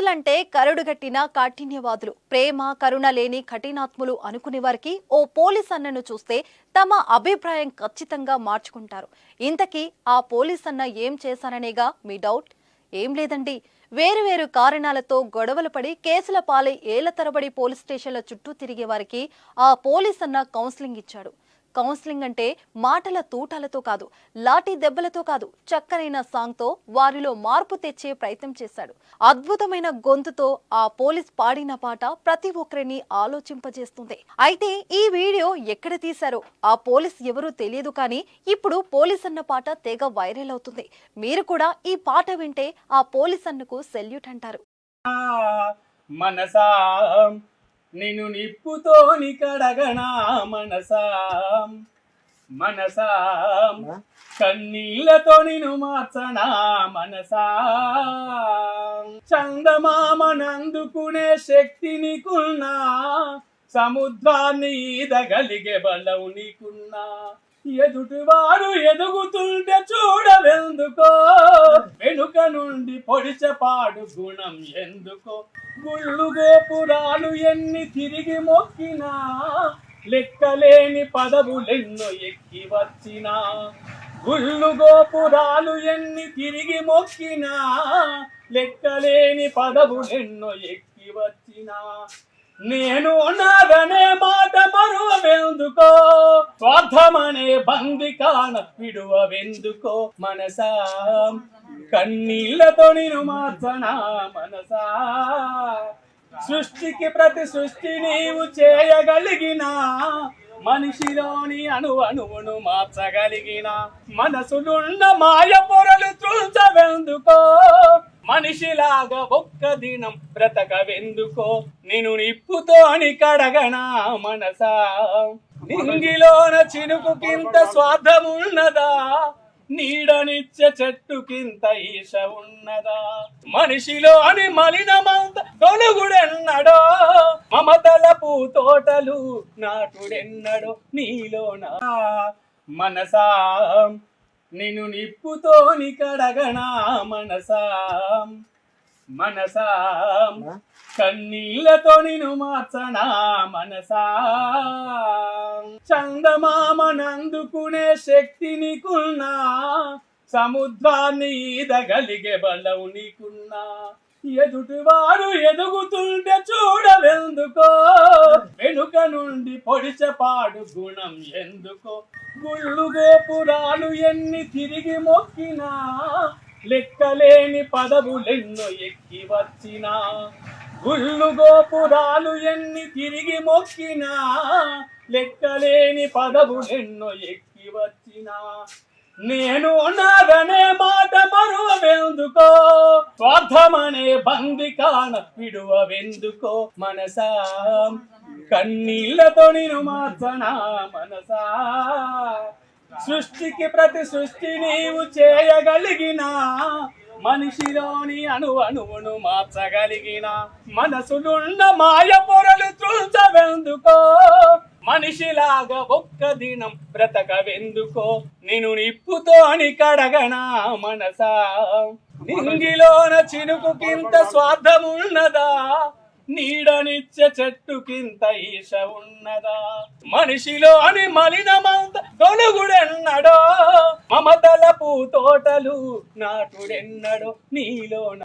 పోలీసులంటే కరుడుగట్టిన కాఠిన్యవాదులు ప్రేమ కరుణ లేని కఠినాత్ములు అనుకునే వారికి ఓ పోలీస్ అన్నను చూస్తే తమ అభిప్రాయం ఖచ్చితంగా మార్చుకుంటారు. ఇంతకీ ఆ పోలీస్ అన్న ఏం చేశారనేగా మీ డౌట్? ఏం లేదండి. వేరు వేరు కారణాలతో గొడవలు పడి కేసుల పాలై ఏళ్ళ తరబడి పోలీస్ స్టేషన్ల చుట్టూ తిరిగే వారికి ఆ పోలీస్ అన్న కౌన్సిలింగ్ ఇచ్చాడు. కౌన్సిలింగ్ అంటే మాటల తూటాలతో కాదు లాఠీ దెబ్బలతో కాదు చక్కనైన సాంగ్తో వారిలో మార్పు తెచ్చే ప్రయత్నం చేశాడు. అద్భుతమైన గొంతుతో ఆ పోలీస్ పాడిన పాట ప్రతి ఒక్కరిని ఆలోచింపజేస్తుంది. అయితే ఈ వీడియో ఎక్కడ తీశారో ఆ పోలీస్ ఎవరూ తెలియదు కానీ ఇప్పుడు పోలీస్ అన్న పాట తెగ వైరల్ అవుతుంది. మీరు కూడా ఈ పాట వింటే ఆ పోలీస్ అన్నకు సెల్యూట్ అంటారు. మనసా నిన్ను నిప్పుతో కడగనా మనసా? మనసా? కన్నీళ్ళతో నిన్ను మార్చనా మనసా? చందమామనందుకునే శక్తి నీకున్నా సముద్రాన్ని ఈదగలిగే బలవు నీకున్నా. ఎదుటివాడు ఎదుగుతుంటే చూడవెందుకో? వెనుక నుండి పొడిచపాడు గుణం ఎందుకో? గుళ్ళు గోపురాలు ఎన్ని తిరిగి మొక్కినా లెక్కలేని పదవులెన్నో ఎక్కి వచ్చినా. గుళ్ళు గోపురాలు ఎన్ని తిరిగి మొక్కినా లెక్కలేని పదవులెన్నో ఎక్కి వచ్చినా. నేను నాగనే మాట మరువెందుకో స్వార్థమనే బందికాన విడువవెందుకో మనసా? కన్నీళ్ళతో నేను మార్చనా మనసా? సృష్టికి ప్రతి సృష్టి నీవు చేయగలిగిన మనిషిలోని అణు అణువును మార్చగలిగిన మనసులున్న మాయ పొరలు త్రుల్చవెందుకో మనిషిలాగా ఒక్క దినం బ్రతకవెందుకో? నేను నిప్పుతో అని కడగనా మనసా? నింగిలోన చినుకుకింత స్వార్థమున్నదా? నీడనిచ్చే చెట్టుకింత ఈశ ఉన్నదా? మనిషిలో అని మలినమంత తొలుగుడెన్నడో? మమతల పూతోటలు నాటుడెన్నడో? నీలోనా? మనసా? నిన్ను నిప్పుతో కడగనా మనసా? మనసా? కన్నీళ్ళతో నిన్ను మార్చనా మనసా? చందమామనందుకునే శక్తి నీకున్నా సముద్రాన్ని ఈదగలిగే బలవు నీకున్నా. ఎదుటివాడు ఎదుగుతుంటే చూడవెందుకో పాడు గుణం ఎందుకో? గుళ్ళు గోపురాలు ఎన్ని తిరిగి మొక్కినా లెక్కలేని పదవులెన్నో ఎక్కి వచ్చినా. గుళ్ళు గోపురాలు ఎన్ని తిరిగి మొక్కినా లెక్కలేని పదవులెన్నో ఎక్కి వచ్చినా. నేను నాదనే స్వార్థమనే బందికాన విడువవెందుకో మనసా కన్నీళ్ళతో నేను మార్చనా మనసా సృష్టికి ప్రతి సృష్టి నీవు చేయగలిగిన మనిషిలోని అణు అణువును మార్చగలిగిన మనసులున్న మాయ పొరలు చూచవెందుకో మనిషిలాగా ఒక్క దినం బ్రతకవెందుకో నేను నిప్పుతో అని కడగనా మనసా ఇంగిలోన చినుకు కింత స్వార్థమున్నదా? నీడనిచ్చే చెట్టుకింత ఈశ ఉన్నదా? మనిషిలో అని మలినమంత తొలుగుడెన్నడో? మమతల పూతోటలు నాటుడెన్నడో? నీలోన